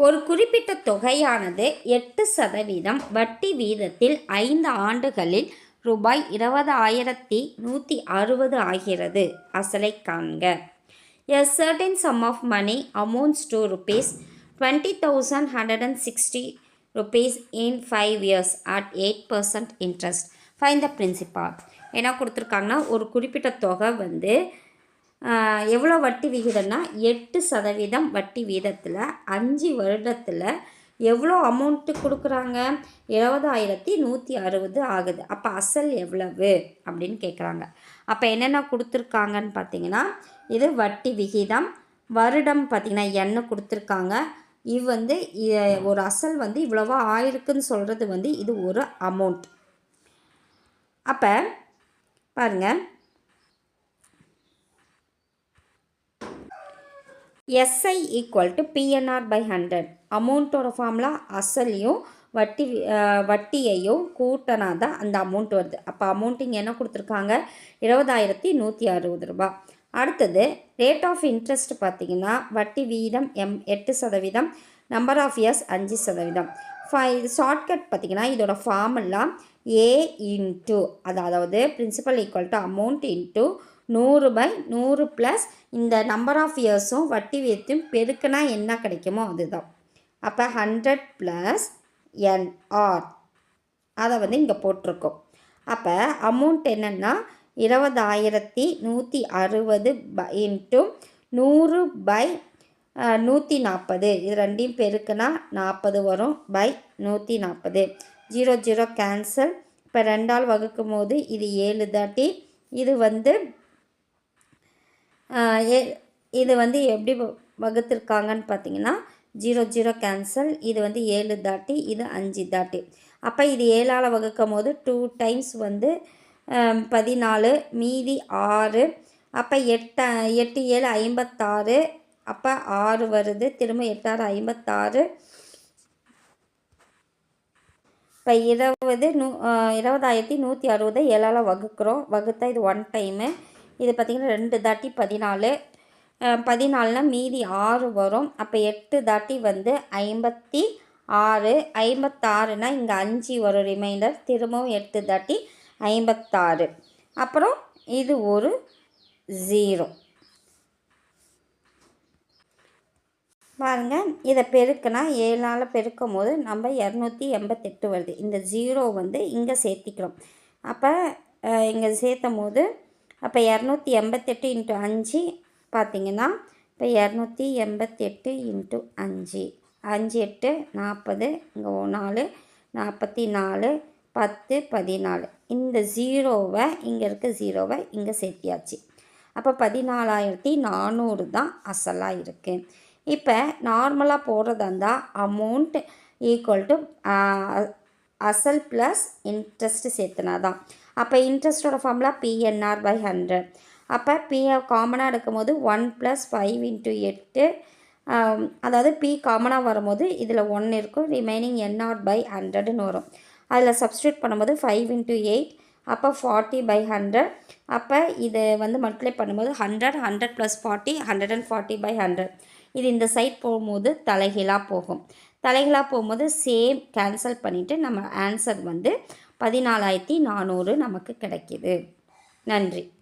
ஒரு குறிப்பிட்ட தொகையானது எட்டு சதவீதம் வட்டி வீதத்தில் ஐந்து ஆண்டுகளில் ரூபாய் இருபதாயிரத்தி நூற்றி அறுபது ஆகிறது. அசலை காண்க. A certain sum of money amounts to rupees twenty thousand hundred and sixty rupees in five years at eight percent interest find the principal என்ன கொடுத்துருக்காங்கன்னா ஒரு குறிப்பிட்ட தொகை வந்து எவ்வளோ வட்டி விகிதம்னா எட்டு சதவீதம் வட்டி வீதத்தில் அஞ்சு வருடத்தில் எவ்வளோ அமௌண்ட்டு கொடுக்குறாங்க? இருபதாயிரத்தி நூற்றி அறுபது ஆகுது. அப்போ அசல் எவ்வளவு? அப்படின்னு கேட்குறாங்க அப்போ என்னென்ன கொடுத்துருக்காங்கன்னு பார்த்தீங்கன்னா இது வட்டி விகிதம். வருடம் பார்த்திங்கன்னா எண்ணெய் கொடுத்துருக்காங்க. இது வந்து ஒரு அசல் வந்து இவ்வளோவா ஆயிருக்குன்னு சொல்கிறது வந்து இது ஒரு அமௌண்ட் அப்போ பாருங்கள் SI equal to PNR by hundred அமௌண்ட்டோட formula அசலையும் வட்டி வட்டியையும் கூட்டினா தான் அந்த அமௌண்ட் வருது. அப்போ அமௌண்ட் இங்கே என்ன கொடுத்துருக்காங்க? இருபதாயிரத்தி நூற்றி அறுபது ரூபாய் அடுத்தது ரேட் ஆஃப் இன்ட்ரெஸ்ட் பார்த்தீங்கன்னா வட்டி வீதம் எம் எட்டு சதவீதம் நம்பர் ஆஃப் இயர்ஸ் அஞ்சு சதவீதம். ஃபை இது ஷார்ட்கட் பார்த்தீங்கன்னா இதோட ஃபார்மெல்லாம் ஏ இன்ட்டு அதாவது principal equal to amount into நூறு பை நூறு ப்ளஸ் இந்த நம்பர் ஆஃப் இயர்ஸும் வட்டி வீதத்தையும் பெருக்கினா என்ன கிடைக்குமோ அதுதான். அப்போ ஹண்ட்ரட் ப்ளஸ் என்ஆர் அதை வந்து இங்கே போட்டிருக்கோம். அப்போ அமௌண்ட் என்னென்னா இருபதாயிரத்தி நூற்றி அறுபது பை இன்ட்டு நூறு பை நூற்றி நாற்பது இது ரெண்டையும் பெருக்குனா நாற்பது வரும் பை நூற்றி நாற்பது ஜீரோ ஜீரோ கேன்சல் இப்போ ரெண்டால் வகுக்கும் போது இது ஏழு தாட்டி இது வந்து இது வந்து எப்படி வ- வகுத்திருக்காங்கன்னு பார்த்தீங்கன்னா ஜீரோ ஜீரோ கேன்சல் இது வந்து ஏழு தாட்டி இது அஞ்சு தாட்டி. அப்போ இது ஏழால் வகுக்கும் போது டூ டைம்ஸ் வந்து பதினாலு மீதி ஆறு. அப்போ எட்டு எட்டு ஏழு ஐம்பத்தாறு. அப்போ ஆறு வருது திரும்ப எட்டாறு ஐம்பத்தாறு. இப்போ இருபது நூ இருபதாயிரத்தி நூற்றி அறுபது ஏழால் வகுக்கிறோம். வகுத்தா இது ஒன் டைமு இது பார்த்திங்கன்னா ரெண்டு தாட்டி பதினாலு. ஆஹ் பதினாலுனா மீதி ஆறு வரும். அப்போ எட்டு தாட்டி வந்து ஐம்பத்தி ஆறு. ஐம்பத்தாறுனா இங்கே அஞ்சு வரும் ரிமைண்டர் திரும்பவும் எட்டு தாட்டி ஐம்பத்தாறு. அப்புறம் இது ஒரு ஜீரோ பாருங்க இதை பெருக்கினா ஏழால் பெருக்கும் போது நம்ம இரநூத்தி எண்பத்தெட்டு வருது. இந்த ஜீரோ வந்து இங்கே சேர்த்திக்கிறோம். அப்போ இங்கே சேர்த்தும் போது அப்போ இரநூத்தி எண்பத்தெட்டு இன்ட்டு அஞ்சு பார்த்தீங்கன்னா இப்போ இரநூத்தி எண்பத்தெட்டு இன்ட்டு அஞ்சு. அஞ்சு எட்டு நாற்பது இங்கே நாலு நாற்பத்தி நாலு பத்து பதினாலு. இந்த ஜீரோவை இங்கே இருக்க ஜீரோவை இங்கே சேர்த்தியாச்சு. அப்போ பதினாலாயிரத்தி நானூறு தான் அசலாக இருக்குது இப்போ நார்மலாக போடுறதா இருந்தால் அமௌண்ட் ஈக்குவல் டு அசல் ப்ளஸ் இன்ட்ரெஸ்ட்டு சேர்த்துனா தான். அப்போ இன்ட்ரெஸ்ட்டோட ஃபார்முலா பிஎன்ஆர் பை ஹண்ட்ரட் அப்போ பிஏ காமனாக எடுக்கும்போது ஒன் ப்ளஸ் ஃபைவ் இன்ட்டு எட்டு அதாவது பி காமனாக வரும்போது இதில் ஒன் இருக்கும் ரிமைனிங் என்ஆர் பை ஹண்ட்ரட்னு வரும். அதில் சப்ஸ்டியூட் பண்ணும்போது ஃபைவ் இன்ட்டு எயிட் அப்போ ஃபார்ட்டி பை ஹண்ட்ரட் அப்போ இது வந்து மல்டிப்ளை பண்ணும்போது hundred hundred plus forty hundred and forty by hundred இது இந்த சைட் போகும்போது தலைகீழாக போகும். தலைகீழாக போகும்போது சேம் கேன்சல் பண்ணிவிட்டு நம்ம ஆன்சர் வந்து பதினாலாயிரத்தி நானூறு நமக்கு கிடைக்கிது. நன்றி.